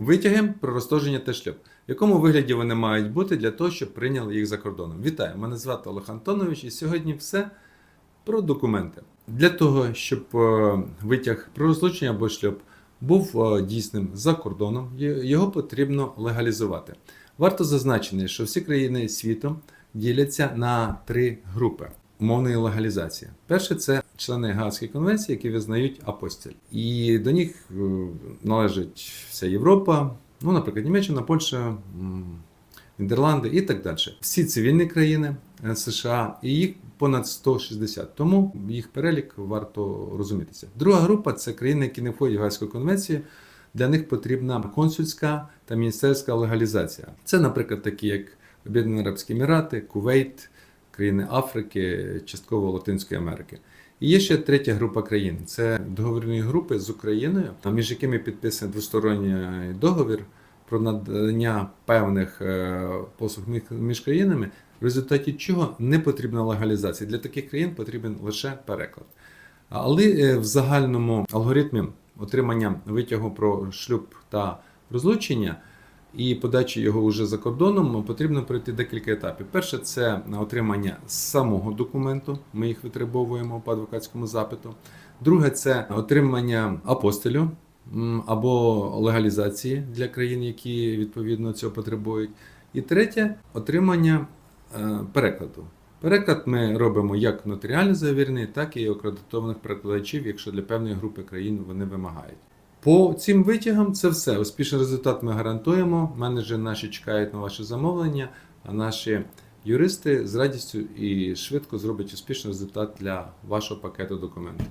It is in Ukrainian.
Витяги про розтоження та шлюб. В якому вигляді вони мають бути для того, щоб прийняли їх за кордоном? Вітаю! Мене звати Олег Антонович, і сьогодні все про документи. Для того, щоб е, витяг про розлучення або шлюб був е, дійсним за кордоном, його потрібно легалізувати. Варто зазначити, що всі країни світу діляться на три групи умовної легалізації. Перше це члени Гаазької конвенції, які визнають апостіль. І до них е, належить вся Європа, ну, наприклад, Німеччина, Польща, Нідерланди і так далі. Всі цивільні країни е, США, і їх понад 160. Тому їх перелік варто розумітися. Друга група це країни, які не входять в Гаазьку конвенцію. Для них потрібна консульська та міністерська легалізація. Це, наприклад, такі як Об'єднані Арабські Емірати, Кувейт, країни Африки, частково Латинської Америки. І є ще третя група країн. Це договірні групи з Україною, між якими підписаний двосторонній договір про надання певних е, послуг між- країнами, в результаті чого не потрібна легалізація. Для таких країн потрібен лише переклад. Але е, в загальному алгоритмі отримання витягу про шлюб та розлучення і подачі його вже за кордоном потрібно пройти декілька етапів. Перше це отримання самого документу. Ми їх витребовуємо по адвокатському запиту. Друге це отримання апостилю або легалізації для країн, які відповідно цього потребують. І третє отримання е, перекладу. Переклад ми робимо як нотаріально завірений, так і акредитованих перекладачів, якщо для певної групи країн вони вимагають. По цим витягам це все. Успішний результат ми гарантуємо. Менеджери наші чекають на ваше замовлення, а наші юристи з радістю і швидко зроблять успішний результат для вашого пакету документів.